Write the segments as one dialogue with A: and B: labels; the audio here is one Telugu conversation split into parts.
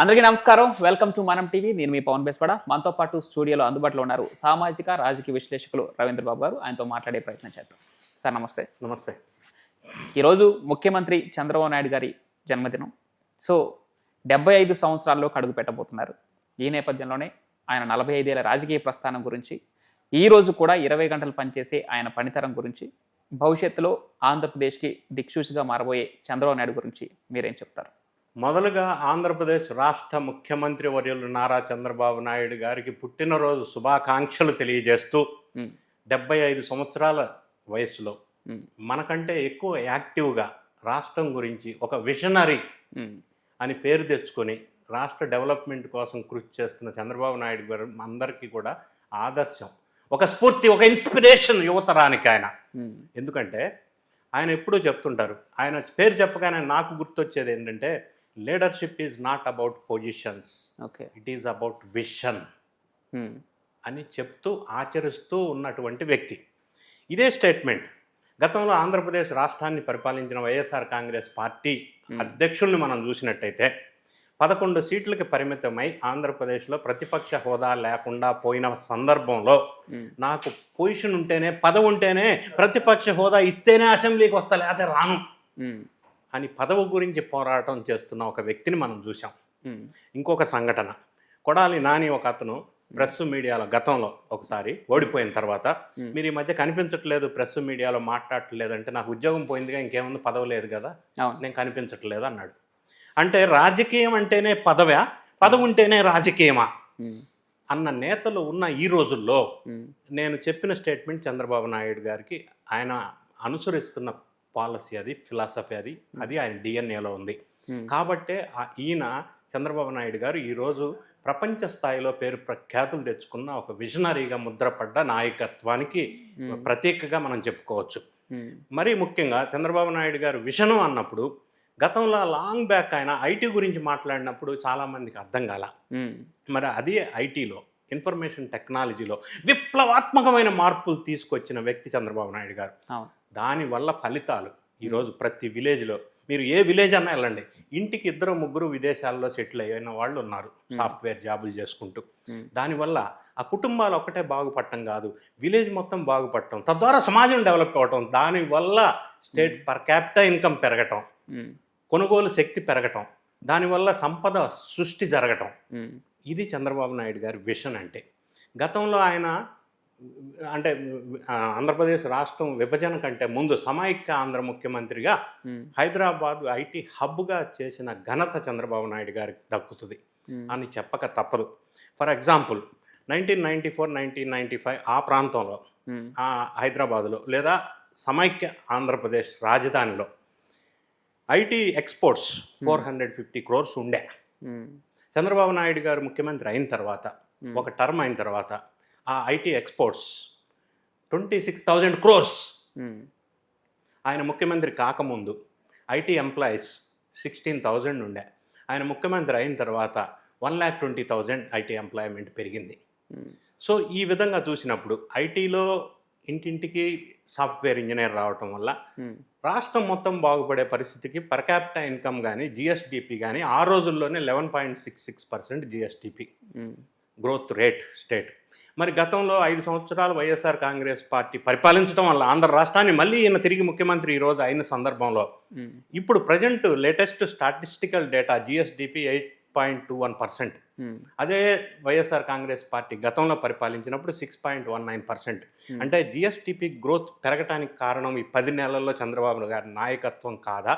A: అందరికీ నమస్కారం. Welcome to Manam TV. నేను మీ పవన్ బెస్పడ మనతో పాటు స్టూడియోలో అందుబాటులో ఉన్నారు సామాజిక రాజకీయ విశ్లేషకులు రవీంద్ర బాబు గారు. ఆయనతో మాట్లాడే ప్రయత్నం చేద్దాం. సార్ నమస్తే.
B: నమస్తే.
A: ఈరోజు ముఖ్యమంత్రి చంద్రబాబు నాయుడు గారి జన్మదినం. సో డెబ్బై ఐదు సంవత్సరాల్లో అడుగు పెట్టబోతున్నారు. ఈ నేపథ్యంలోనే ఆయన నలభై ఐదేళ్ళ రాజకీయ ప్రస్థానం గురించి ఈ రోజు కూడా ఇరవై గంటలు పనిచేసే ఆయన పనితరం గురించి భవిష్యత్తులో ఆంధ్రప్రదేశ్కి దిక్సూచిగా మారబోయే చంద్రబాబు నాయుడు గురించి మీరేం చెప్తారు?
B: మొదలుగా ఆంధ్రప్రదేశ్ రాష్ట్ర ముఖ్యమంత్రి వర్యులు నారా చంద్రబాబు నాయుడు గారికి పుట్టినరోజు శుభాకాంక్షలు తెలియజేస్తూ డెబ్బై ఐదు సంవత్సరాల వయసులో మనకంటే ఎక్కువ యాక్టివ్గా రాష్ట్రం గురించి ఒక విజనరీ
A: ఉమ్,
B: అని పేరు తెచ్చుకొని రాష్ట్ర డెవలప్మెంట్ కోసం కృషి చేస్తున్న చంద్రబాబు నాయుడు గారు అందరికీ కూడా ఆదర్శం. ఒక స్ఫూర్తి ఒక ఇన్స్పిరేషన్ యువతరానికి ఆయన. ఎందుకంటే ఆయన ఎప్పుడూ చెప్తుంటారు. ఆయన పేరు చెప్పగానే నాకు గుర్తొచ్చేది ఏంటంటే leadership is not about positions
A: okay
B: it is about vision అని చెప్తూ ఆచరిస్తూ ఉన్నటువంటి వ్యక్తి. ఇదే స్టేట్మెంట్. గతంలో ఆంధ్రప్రదేశ్ రాష్ట్రాన్ని పరిపాలించిన వైఎస్ఆర్ కాంగ్రెస్ పార్టీ అధ్యక్షుల్ని మనం చూసినట్టయితే పదకొండు సీట్లకి పరిమితమై ఆంధ్రప్రదేశ్లో ప్రతిపక్ష హోదా లేకుండా పోయిన సందర్భంలో
A: ఉమ్,
B: నాకు పొజిషన్ ఉంటేనే పదవి ఉంటేనే ప్రతిపక్ష హోదా ఇస్తేనే అసెంబ్లీకి వస్తా లేకపోతే రాను.
A: ఉమ్,
B: అని పదవి గురించి పోరాటం చేస్తున్న ఒక వ్యక్తిని మనం చూసాం ఇంకొక సంఘటన. కొడాలి నాని ఒక అతను ప్రెస్ మీడియాలో గతంలో ఒకసారి ఓడిపోయిన తర్వాత. మీరు ఈ మధ్య కనిపించట్లేదు ప్రెస్ మీడియాలో మాట్లాడట్లేదు అంటే నాకు ఉద్యోగం పోయిందిగా ఇంకేముంది పదవి లేదు కదా నేను కనిపించట్లేదు అన్నాడు. అంటే రాజకీయం అంటేనే పదవా? పదవి ఉంటేనే రాజకీయమా? అన్న నేతలు ఉన్న ఈ రోజుల్లో నేను చెప్పిన స్టేట్మెంట్ చంద్రబాబు నాయుడు గారికి ఆయన అనుసరిస్తున్న పాలసీ అది ఫిలాసఫీ అది అది ఆయన డిఎన్ఏలో ఉంది. కాబట్టే ఆ- ఈయన చంద్రబాబు నాయుడు గారు ఈరోజు ప్రపంచ స్థాయిలో పేరు ప్రఖ్యాతులు తెచ్చుకున్న ఒక విజనరీగా ముద్రపడ్డ నాయకత్వానికి
A: ఉమ్,
B: ప్రతీకగా మనం చెప్పుకోవచ్చు. మరీ ముఖ్యంగా చంద్రబాబు నాయుడు గారు విజను అన్నప్పుడు గతంలో లాంగ్ బ్యాక్ ఆయన ఐటీ గురించి మాట్లాడినప్పుడు చాలామందికి అర్థం కాల. మరి అదే ఐటీలో ఇన్ఫర్మేషన్ టెక్నాలజీలో విప్లవాత్మకమైన మార్పులు తీసుకొచ్చిన వ్యక్తి చంద్రబాబు నాయుడు గారు. దానివల్ల ఫలితాలు ఈరోజు ప్రతి విలేజ్లో. మీరు ఏ విలేజ్ అన్నా వెళ్ళండి. ఇంటికి ఇద్దరు ముగ్గురు విదేశాల్లో సెటిల్ అయిన వాళ్ళు ఉన్నారు. సాఫ్ట్వేర్ జాబులు చేసుకుంటూ. దానివల్ల ఆ కుటుంబాలు ఒకటే బాగుపడటం కాదు. విలేజ్ మొత్తం బాగుపడటం. తద్వారా సమాజం డెవలప్ అవ్వటం దానివల్ల స్టేట్ పర్ క్యాపిటల్ ఇన్కమ్ పెరగటం. కొనుగోలు శక్తి పెరగటం. దానివల్ల సంపద సృష్టి జరగటం. ఇది చంద్రబాబు నాయుడు గారి విషన్ అంటే. గతంలో ఆయన అంటే ఆంధ్రప్రదేశ్ రాష్ట్రం విభజన కంటే ముందు సమైక్య ఆంధ్ర ముఖ్యమంత్రిగా హైదరాబాద్ ఐటీ హబ్గా చేసిన ఘనత చంద్రబాబు నాయుడు గారికి దక్కుతుంది అని చెప్పక తప్పదు. For example nineteen ninety four nineteen ninety five ఆ ప్రాంతంలో హైదరాబాదులో లేదా సమైక్య ఆంధ్రప్రదేశ్ రాజధానిలో IT exports four hundred fifty crores ఉండే. చంద్రబాబు నాయుడు గారు ముఖ్యమంత్రి అయిన తర్వాత. ఒక టర్మ్ అయిన తర్వాత ఆ IT exports twenty six thousand crores.
A: Um,
B: ఆయన ముఖ్యమంత్రి కాకముందు ఐటీ ఎంప్లాయీస్ సిక్స్టీన్ థౌజండ్ ఉండే. ఆయన ముఖ్యమంత్రి అయిన తర్వాత one lakh twenty thousand IT employment పెరిగింది.
A: ఉమ్,
B: సో ఈ విధంగా చూసినప్పుడు ఐటీలో ఇంటింటికి సాఫ్ట్వేర్ ఇంజనీర్ రావటం వల్ల
A: ఉమ్,
B: రాష్ట్రం మొత్తం బాగుపడే పరిస్థితికి పర్ క్యాపిటల్ ఇన్కమ్ కానీ జిఎస్డిపి కానీ ఆ రోజుల్లోనే eleven point six six percent GSDP growth rate state మరి గతంలో ఐదు సంవత్సరాలు వైఎస్ఆర్ కాంగ్రెస్ పార్టీ పరిపాలించడం వల్ల ఆంధ్ర రాష్ట్రాన్ని మళ్ళీ ఈయన తిరిగి ముఖ్యమంత్రి ఈ రోజు అయిన సందర్భంలో. ఇప్పుడు present latest statistical data GSDP eight point two one percent. అదే వైఎస్ఆర్ కాంగ్రెస్ పార్టీ గతంలో పరిపాలించినప్పుడు six point one nine percent. అంటే జిఎస్టిపి గ్రోత్ పెరగటానికి కారణం ఈ పది నెలల్లో చంద్రబాబు గారి నాయకత్వం కాదా?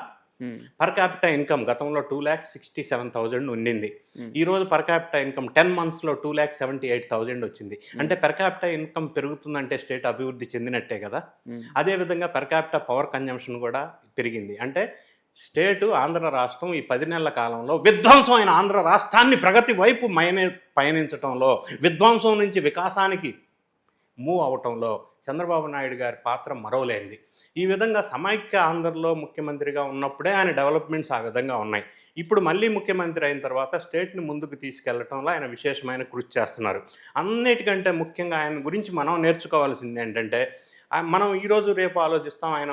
B: పర్ క్యాపిటల్ ఇన్కమ్ గతంలో two lakhs sixty seven thousand ఉండింది
A: Hmm.
B: ఈ రోజు పర్ క్యాపిటల్ ఇన్కమ్ టెన్ మంత్స్లో two lakhs seventy eight thousand వచ్చింది. అంటే పర్ క్యాపిటల్ ఇన్కమ్ పెరుగుతుందంటే స్టేట్ అభివృద్ధి చెందినట్టే కదా? అదేవిధంగా పర్ క్యాపిటల్ పవర్ కన్జంప్షన్ కూడా పెరిగింది. అంటే స్టేటు ఆంధ్ర రాష్ట్రం ఈ పది నెలల కాలంలో విధ్వంసమైన ఆంధ్ర రాష్ట్రాన్ని ప్రగతి వైపు మైనే పయనించడంలో విధ్వంసం నుంచి వికాసానికి మూవ్ అవటంలో చంద్రబాబు నాయుడు గారి పాత్ర మరవలేంది ఈ విధంగా సమైక్య ఆంధ్రలో ముఖ్యమంత్రిగా ఉన్నప్పుడే ఆయన డెవలప్మెంట్స్ ఆ విధంగా ఉన్నాయి. ఇప్పుడు మళ్ళీ ముఖ్యమంత్రి అయిన తర్వాత స్టేట్ని ముందుకు తీసుకెళ్ళటంలో ఆయన విశేషమైన కృషి చేస్తున్నారు. అన్నిటికంటే ముఖ్యంగా ఆయన గురించి మనం నేర్చుకోవాల్సింది ఏంటంటే మనం ఈరోజు రేపు ఆలోచిస్తాం ఆయన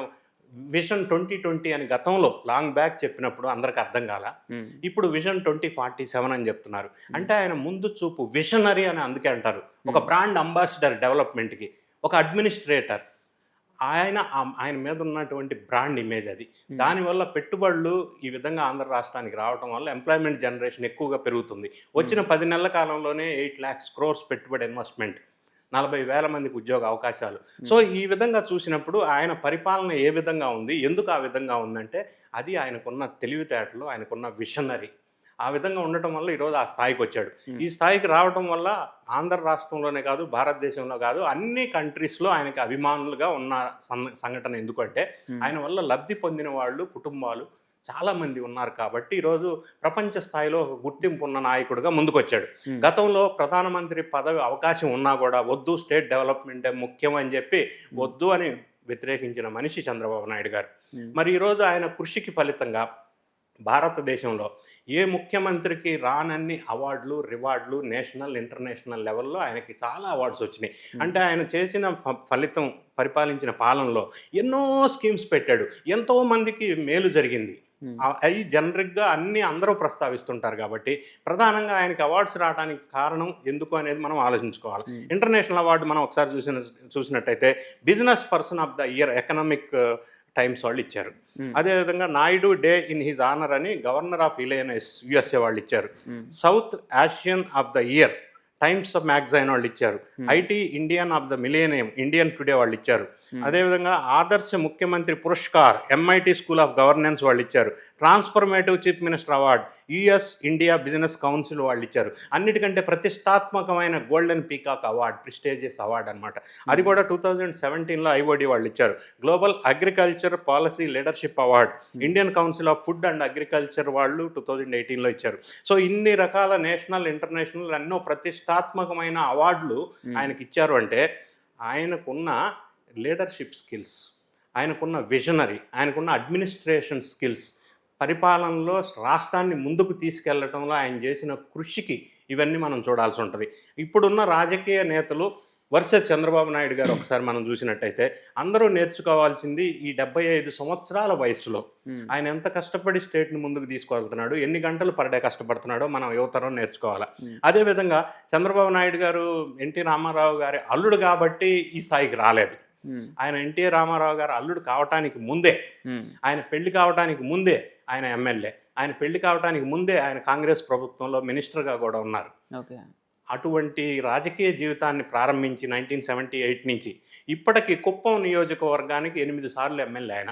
B: విజన్ ట్వంటీ ట్వంటీ అని గతంలో లాంగ్ బ్యాక్ చెప్పినప్పుడు అందరికి అర్థం కాల. ఇప్పుడు విజన్ ట్వంటీ ఫార్టీ సెవెన్ అని చెప్తున్నారు. అంటే ఆయన ముందు చూపు విజనరీ అని అందుకే అంటారు. ఒక బ్రాండ్ అంబాసిడర్ డెవలప్మెంట్కి ఒక అడ్మినిస్ట్రేటర్ ఆయన ఆయన మీద ఉన్నటువంటి బ్రాండ్ ఇమేజ్ అది దానివల్ల పెట్టుబడులు ఈ విధంగా ఆంధ్ర రాష్ట్రానికి రావడం వల్ల ఎంప్లాయ్మెంట్ జనరేషన్ ఎక్కువగా పెరుగుతుంది. వచ్చిన పది నెలల కాలంలోనే ఎయిట్ ల్యాక్స్ క్రోర్స్ పెట్టుబడి ఇన్వెస్ట్మెంట్ నలభై వేల మందికి ఉద్యోగ అవకాశాలు. సో ఈ విధంగా చూసినప్పుడు ఆయన పరిపాలన ఏ విధంగా ఉంది? ఎందుకు ఆ విధంగా ఉందంటే అది ఆయనకున్న తెలివితేటలు ఆయనకున్న విషనరీ ఆ విధంగా ఉండటం వల్ల ఈరోజు ఆ స్థాయికి వచ్చాడు. ఈ స్థాయికి రావడం వల్ల ఆంధ్ర రాష్ట్రంలోనే కాదు భారతదేశంలో కాదు అన్ని కంట్రీస్లో ఆయనకి అభిమానులుగా ఉన్న సంఘటన ఎందుకంటే ఆయన వల్ల లబ్ధి పొందిన వాళ్ళు కుటుంబాలు చాలా మంది ఉన్నారు కాబట్టి ఈరోజు ప్రపంచ స్థాయిలో ఒక గుర్తింపు ఉన్న నాయకుడిగా ముందుకొచ్చాడు. గతంలో ప్రధానమంత్రి పదవి అవకాశం ఉన్నా కూడా వద్దు స్టేట్ డెవలప్మెంటే ముఖ్యం అని చెప్పి వద్దు అని వ్యతిరేకించిన మనిషి చంద్రబాబు నాయుడు గారు. మరి ఈరోజు ఆయన కృషికి ఫలితంగా భారతదేశంలో ఏ ముఖ్యమంత్రికి రానన్ని అవార్డులు రివార్డులు నేషనల్ ఇంటర్నేషనల్ లెవెల్లో ఆయనకి చాలా అవార్డ్స్ వచ్చినాయి. అంటే ఆయన చేసిన ఫలితం పరిపాలించిన పాలనలో ఎన్నో స్కీమ్స్ పెట్టాడు. ఎంతో మందికి మేలు జరిగింది. అవి జనరిక్గా అన్ని అందరూ ప్రస్తావిస్తుంటారు కాబట్టి ప్రధానంగా ఆయనకి అవార్డ్స్ రావడానికి కారణం ఎందుకు అనేది మనం ఆలోచించుకోవాలి. ఇంటర్నేషనల్ అవార్డు మనం ఒకసారి చూసిన చూసినట్టయితే business person of the year Economic Times వాళ్ళు ఇచ్చారు. అదేవిధంగా Naidu day in his honour అని గవర్నర్ ఆఫ్ ఇలయనస్ యుఎస్ఏ వాళ్ళు ఇచ్చారు. South Asian of the year Times of magazine వాళ్ళు ఇచ్చారు. IT Indian of the millennium India Today వాళ్ళు ఇచ్చారు. అదేవిధంగా ఆదర్శ ముఖ్యమంత్రి పురస్కార్ ఎంఐటి స్కూల్ ఆఫ్ గవర్నెన్స్ వాళ్ళు ఇచ్చారు. Transformative chief minister award US India business council వాళ్ళు ఇచ్చారు. అన్నిటికంటే ప్రతిష్టాత్మకమైన golden peacock award prestigious award అనమాట అది కూడా టూ థౌజండ్ సెవెంటీన్లో ఐఓడి వాళ్ళు ఇచ్చారు. Global agriculture policy leadership award Indian council of food and agriculture వాళ్ళు టూ థౌజండ్ ఎయిటీన్లో ఇచ్చారు. సో ఇన్ని రకాల నేషనల్ ఇంటర్నేషనల్ ఎన్నో ప్రతిష్టాత్మకమైన అవార్డులు ఆయనకి ఇచ్చారు అంటే ఆయనకున్న లీడర్షిప్ స్కిల్స్ ఆయనకున్న విజనరీ ఆయనకున్న అడ్మినిస్ట్రేషన్ స్కిల్స్ పరిపాలనలో రాష్ట్రాన్ని ముందుకు తీసుకెళ్ళడంలో ఆయన చేసిన కృషికి ఇవన్నీ మనం చూడాల్సి ఉంటుంది. ఇప్పుడున్న రాజకీయ నేతలు వర్సెస్ చంద్రబాబు నాయుడు గారు ఒకసారి మనం చూసినట్టయితే అందరూ నేర్చుకోవాల్సింది ఈ డెబ్బై ఐదు సంవత్సరాల వయసులో. ఆయన ఎంత కష్టపడి స్టేట్ని ముందుకు తీసుకువెళ్తున్నాడు ఎన్ని గంటలు పర్ డే కష్టపడుతున్నాడో మనం యువతరం నేర్చుకోవాలి. అదేవిధంగా చంద్రబాబు నాయుడు గారు ఎన్టీ రామారావు గారి అల్లుడు కాబట్టి ఈ స్థాయికి రాలేదు. ఆయన ఎన్టీ రామారావు గారు అల్లుడు కావటానికి ముందే ఆయన పెళ్ళి కావటానికి ముందే ఆయన ఎమ్మెల్యే ఆయన పెళ్ళి కావటానికి ముందే ఆయన కాంగ్రెస్ ప్రభుత్వంలో మినిస్టర్గా కూడా ఉన్నారు. అటువంటి రాజకీయ జీవితాన్ని ప్రారంభించి నైన్టీన్ సెవెంటీ ఎయిట్ నుంచి ఇప్పటికి కుప్పం నియోజకవర్గానికి ఎనిమిది సార్లు ఎమ్మెల్యే ఆయన.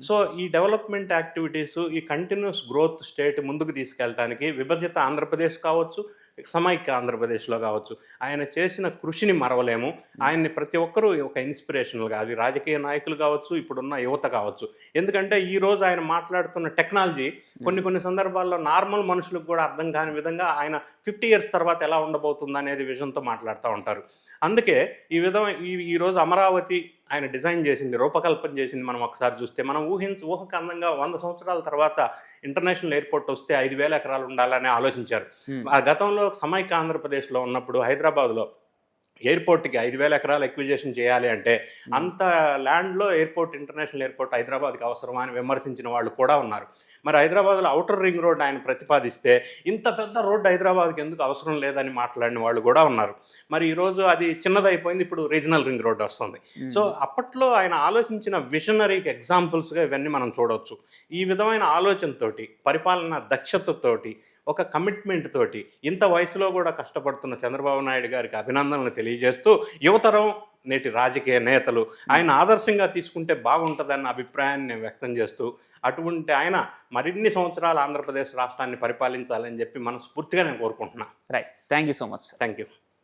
B: సో ఈ డెవలప్మెంట్ యాక్టివిటీస్ ఈ కంటిన్యూస్ గ్రోత్ స్టేట్ ముందుకు తీసుకెళ్ళడానికి విభజిత ఆంధ్రప్రదేశ్ కావచ్చు సమైక్య ఆంధ్రప్రదేశ్లో కావచ్చు. ఆయన చేసిన కృషిని మరవలేము. ఆయన్ని ప్రతి ఒక్కరూ ఒక ఇన్స్పిరేషనల్గా అది రాజకీయ నాయకులు కావచ్చు ఇప్పుడున్న యువత కావచ్చు. ఎందుకంటే ఈరోజు ఆయన మాట్లాడుతున్న టెక్నాలజీ కొన్ని కొన్ని సందర్భాల్లో నార్మల్ మనుషులకు కూడా అర్థం కాని విధంగా ఆయన ఫిఫ్టీ ఇయర్స్ తర్వాత ఎలా ఉండబోతుంది అనేది విజన్తో మాట్లాడుతూ ఉంటారు. అందుకే ఈ విధం ఈ ఈరోజు అమరావతి ఆయన డిజైన్ చేసింది రూపకల్పన చేసింది మనం ఒకసారి చూస్తే మనం ఊహించి ఊహకు అందంగా వంద సంవత్సరాల తర్వాత ఇంటర్నేషనల్ ఎయిర్పోర్ట్ వస్తే ఐదు వేల ఎకరాలు ఉండాలని ఆలోచించారు. ఆ గతంలో సమైక్య ఆంధ్రప్రదేశ్లో ఉన్నప్పుడు హైదరాబాద్లో ఎయిర్పోర్ట్కి ఐదు వేల ఎకరాలు ఎక్విజేషన్ చేయాలి అంటే అంత ల్యాండ్లో ఎయిర్పోర్ట్ ఇంటర్నేషనల్ ఎయిర్పోర్ట్ హైదరాబాద్కి అవసరమా అని విమర్శించిన వాళ్ళు కూడా ఉన్నారు. మరి హైదరాబాద్లో అవుటర్ రింగ్ రోడ్ ఆయన ప్రతిపాదిస్తే ఇంత పెద్ద రోడ్డు హైదరాబాద్కి ఎందుకు అవసరం లేదని మాట్లాడిన వాళ్ళు కూడా ఉన్నారు. మరి ఈరోజు అది చిన్నదైపోయింది ఇప్పుడు రీజనల్ రింగ్ రోడ్ వస్తుంది. సో అప్పట్లో ఆయన ఆలోచించిన విజనరీకి ఎగ్జాంపుల్స్గా ఇవన్నీ మనం చూడవచ్చు ఈ విధమైన ఆలోచనతోటి పరిపాలన దక్షతతోటి ఒక కమిట్మెంట్ తోటి ఇంత వయసులో కూడా కష్టపడుతున్న చంద్రబాబు నాయుడు గారికి అభినందనలు తెలియజేస్తూ యువతరం నేటి రాజకీయ నేతలు ఆయన ఆదర్శంగా తీసుకుంటే బాగుంటుందన్న అభిప్రాయాన్ని నేను వ్యక్తం చేస్తూ అటువంటి ఆయన మరిన్ని సంవత్సరాలు ఆంధ్రప్రదేశ్ రాష్ట్రాన్ని పరిపాలించాలని చెప్పి మనస్ఫూర్తిగా నేను కోరుకుంటున్నాను
A: right thank you so much
B: thank you